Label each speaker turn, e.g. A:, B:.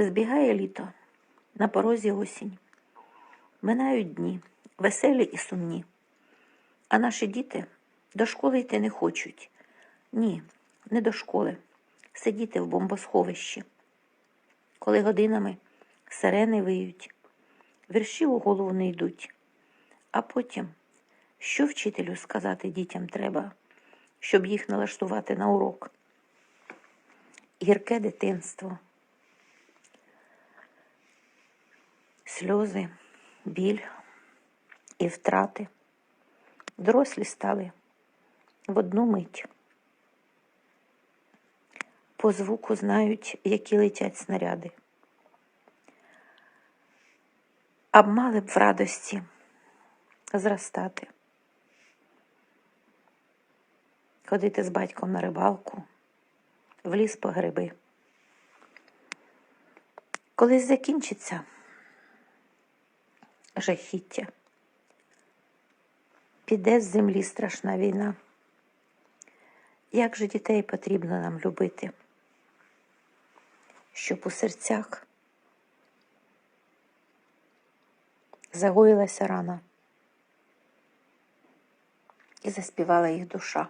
A: Збігає літо, на порозі осінь. Минають дні, веселі і сумні. А наші діти до школи йти не хочуть. Ні, не до школи. Сидіти в бомбосховищі. Коли годинами сирени виють, вірші у голову не йдуть. А потім, що вчителю сказати дітям треба, щоб їх налаштувати на урок? Гірке дитинство. Сльози, біль і втрати. Дорослі стали в одну мить. По звуку знають, які летять снаряди. А б мали б в радості зростати, ходити з батьком на рибалку, в ліс по гриби. Колись закінчиться жахіття. Піде з землі страшна війна. Як же дітей потрібно нам любити, щоб у серцях загоїлася рана і заспівала їх душа.